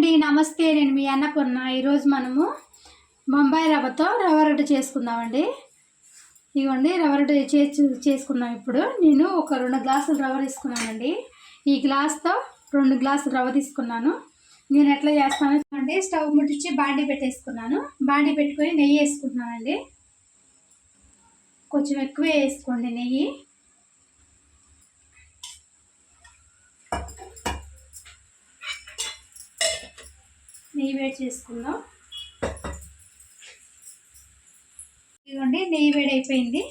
అండి నమస్తే. నేను మీ అన్నపూర్ణ. ఈరోజు మనము బొంబాయి రవ్వతో రవ్వ రొట్టె చేసుకుందామండి. ఇవ్వండి రవ్వ రొట్టె చేసి చేసుకుందాం ఇప్పుడు. నేను ఒక రెండు గ్లాసులు రవ్వ తీసుకున్నానండి. ఈ గ్లాస్తో రెండు గ్లాసులు రవ్వ తీసుకున్నాను. నేను ఎట్లా చేస్తాను అండి స్టవ్ ముట్టించి బాండీ పెట్టేసుకున్నాను. బాండీ పెట్టుకొని నెయ్యి వేసుకుంటున్నానండి. కొంచెం ఎక్కువే వేసుకోండి నెయ్యి. నెయ్యి వేడి చేసుకుందాం. ఇదిగోండి నెయ్యి వేడి అయిపోయింది.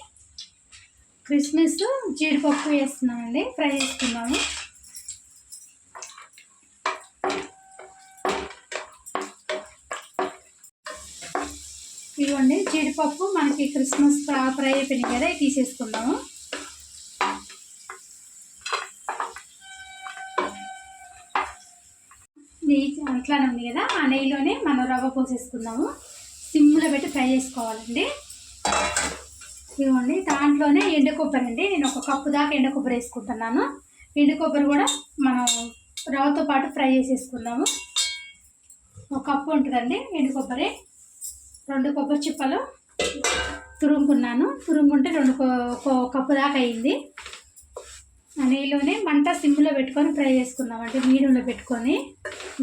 క్రిస్మస్ జీడిపప్పు వేస్తున్నామండి ఫ్రై చేసుకుందాము ఇదిగోండి జీడిపప్పు మనకి క్రిస్మస్ ఫ్రై అయిపోయినాయి కదా తీసేసుకుందాము నెయ్యి అట్లానే ఉంది కదా ఆ నెయ్యిలోనే మనం రవ్వ పోసేసుకుందాము. సిమ్లో పెట్టి ఫ్రై చేసుకోవాలండి. ఇదిగోండి దాంట్లోనే ఎండు కొబ్బరి అండి. నేను ఒక కప్పు దాకా ఎండు కొబ్బరి వేసుకుంటున్నాను. ఎండు కొబ్బరి కూడా మనం రవ్వతో పాటు ఫ్రై చేసేసుకుందాము. ఒక కప్పు ఉంటుందండి ఎండు కొబ్బరి. రెండు కొబ్బరి చిప్పలు తురుముకున్నాను. తురుముకుంటే రెండు కప్పు దాకా అయింది. నెయ్యిలోనే మంట సిమ్లో పెట్టుకొని ఫ్రై చేసుకుందామండి మీడియంలో పెట్టుకొని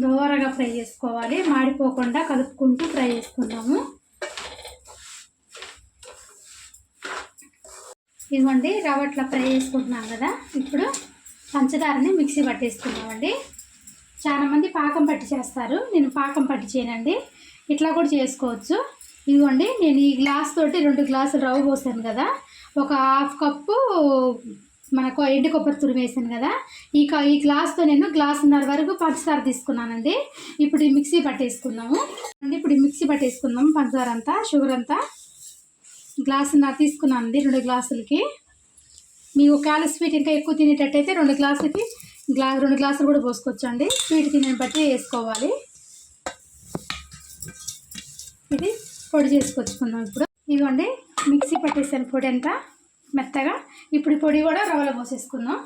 దోరగా ఫ్రై చేసుకోవాలి. మాడిపోకుండా కలుపుకుంటూ ఫ్రై చేసుకుందాము. ఇవ్వండి రవ్వట్ల ఫ్రై చేసుకుంటున్నాం కదా. ఇప్పుడు పంచదారని మిక్సీ పట్టేసుకున్నామండి చాలామంది పాకం పట్టి చేస్తారు. నేను పాకం పట్టి చేయనండి. ఇట్లా కూడా చేసుకోవచ్చు. ఇదిగోండి నేను ఈ గ్లాస్ తోటి రెండు గ్లాసులు రవ్వ పోసాను కదా. ఒక హాఫ్ కప్పు మనకు ఎండు కొబ్బరి తురిమేసాను వేసాను కదా. ఈ ఈ గ్లాస్తో నేను గ్లాసున్నర వరకు పంచదార తీసుకున్నానండి. ఇప్పుడు ఈ మిక్సీ పట్టేసుకున్నాము. ఇప్పుడు ఈ మిక్సీ పట్టేసుకున్నాము. పంచదార అంతా షుగర్ అంతా. గ్లాసున్నర తీసుకున్నానండి రెండు గ్లాసులకి. మీకు ఒకవేళ స్వీట్ ఇంకా ఎక్కువ తినేటట్టయితే రెండు గ్లాసులకి గ్లా రెండు గ్లాసులు కూడా పోసుకోవచ్చండి. స్వీట్ తినే బట్టి వేసుకోవాలి. ఇది పొడి చేసుకొచ్చుకుందాం ఇప్పుడు. ఇదిగోండి మిక్సీ పట్టేసాను పొడి అంతా. మెత్తగా. ఇప్పుడు పొడి కూడా రవ్వలో పోసేసుకుందాం.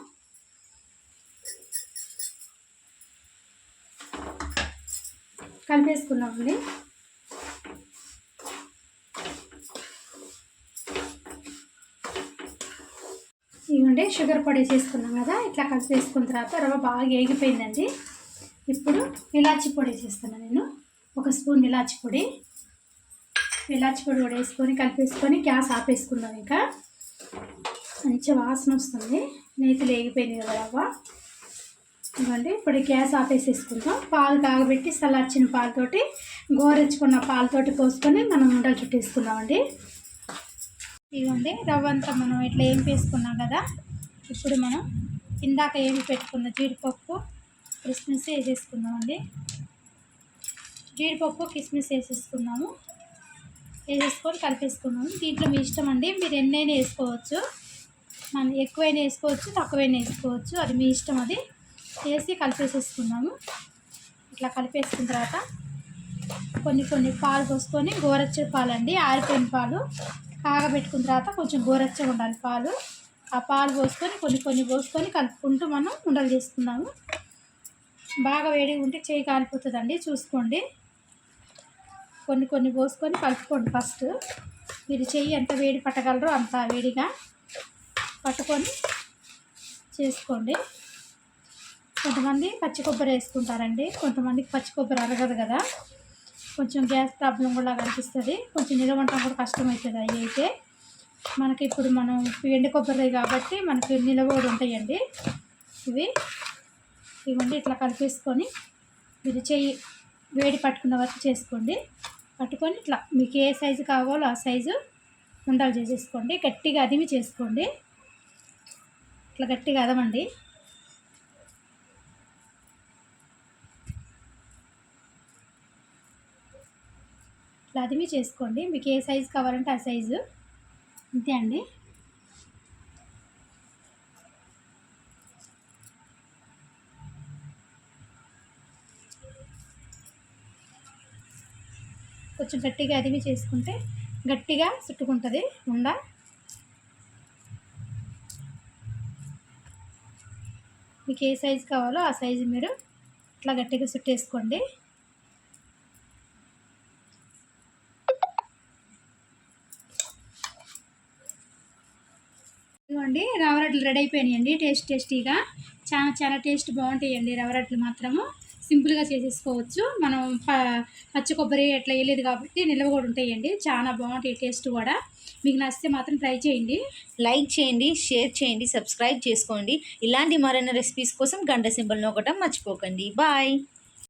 కలిపేసుకుందామండి ఇవ్వండి షుగర్ పొడి చేసుకున్నాం కదా ఇట్లా కలిపేసుకున్న తర్వాత రవ్వ బాగా ఏగిపోయిందండి ఇప్పుడు ఇలాచి పొడి చేస్తున్నాను నేను. ఒక స్పూన్ ఇలాచి పొడి. ఇలాచి పొడి కూడా వేసుకొని కలిపేసుకొని గ్యాస్ ఆపేసుకున్నాం ఇంకా. మంచి వాసన వస్తుంది. నేతి లేగిపోయింది కదా రవ్వ. ఇవ్వండి ఇప్పుడు గ్యాస్ ఆపేసేసుకుంటాం పాలు కాగబెట్టి సలార్చిన పాలతోటి గోరెచ్చుకున్న పాలతోటి పోసుకొని మనం ఉండలు చుట్టేసుకుందామండి. ఇవ్వండి రవ్వ అంతా మనం ఇట్లా ఏం వేసుకున్నాం కదా ఇప్పుడు మనం ఇందాక ఏమి పెట్టుకున్న జీడిపప్పు కిస్మిస్ వేసేసుకుందామండి. జీడిపప్పు కిస్మిస్ వేసేసుకున్నాము వేసేసుకొని కలిపేసుకున్నాము. దీంట్లో మీ ఇష్టం అండి. మీరు ఎన్నైనా వేసుకోవచ్చు. మనం ఎక్కువైనా వేసుకోవచ్చు తక్కువైనా వేసుకోవచ్చు. అది మీ ఇష్టం అది. వేసి కలిపేసేసుకున్నాము. ఇట్లా కలిపేసుకున్న తర్వాత కొన్ని కొన్ని పాలు పోసుకొని గోరచ్చ పాలు అండి ఆరిపోయిన పాలు. కాగబెట్టుకున్న తర్వాత కొంచెం గోరచ్చగా ఉండాలి పాలు. ఆ పాలు పోసుకొని కొన్ని కొన్ని పోసుకొని కలుపుకుంటూ మనం ఉండలు చేసుకున్నాము బాగా వేడిగా ఉంటే చేయి కాలిపోతుందండి. చూసుకోండి. కొన్ని కొన్ని పోసుకొని కలుపుకోండి ఫస్ట్. మీరు చెయ్యి ఎంత వేడి పట్టగలరో అంత వేడిగా పట్టుకొని చేసుకోండి. కొంతమంది పచ్చి కొబ్బరి వేసుకుంటారండి. కొంతమందికి పచ్చి కొబ్బరి అరగదు కదా. కొంచెం గ్యాస్ ప్రాబ్లం కూడా కనిపిస్తుంది. కొంచెం నిలవంటం కూడా కష్టమవుతుంది అవి అయితే. మనకి ఇప్పుడు మనం ఎండు కొబ్బరి కాబట్టి మనకి నిలవ కూడా ఉంటాయండి. ఇవి ఇవ్వండి ఇట్లా కలిపేసుకొని మీరు చెయ్యి వేడి పట్టుకున్న వరకు చేసుకోండి. పట్టుకొని ఇట్లా మీకు ఏ సైజు కావాలో ఆ సైజు ఉండాలి చేసేసుకోండి. గట్టిగా అదిమి చేసుకోండి. ఇట్లా గట్టిగా అదమండి. ఇట్లా అదిమి చేసుకోండి. మీకు ఏ సైజు కావాలంటే ఆ సైజు. అంతే అండి. కొంచెం గట్టిగా అదివి చేసుకుంటే గట్టిగా చుట్టుకుంటుంది. ఉండ? మీకు ఏ సైజు కావాలో ఆ సైజు మీరు అట్లా గట్టిగా చుట్టేసుకోండి. ఇవ్వండి రవ్వ రొట్టెలు రెడీ అయిపోయినాయండి. టేస్ట్ టేస్టీగా. చాలా చాలా టేస్ట్ బాగుంటాయండి రవ్వ రొట్టెలు మాత్రము. సింపుల్గా చేసేసుకోవచ్చు. మనం ప పచ్చి కొబ్బరి అట్లా వేయలేదు కాబట్టి నిల్వ కూడా ఉంటాయండి. చాలా బాగుంటాయి టేస్ట్ కూడా. మీకు నచ్చితే మాత్రం ట్రై చేయండి. లైక్ చేయండి షేర్ చేయండి సబ్స్క్రైబ్ చేసుకోండి. ఇలాంటి మరైన రెసిపీస్ కోసం గంట సింబల్ నొక్కటం మర్చిపోకండి. బాయ్.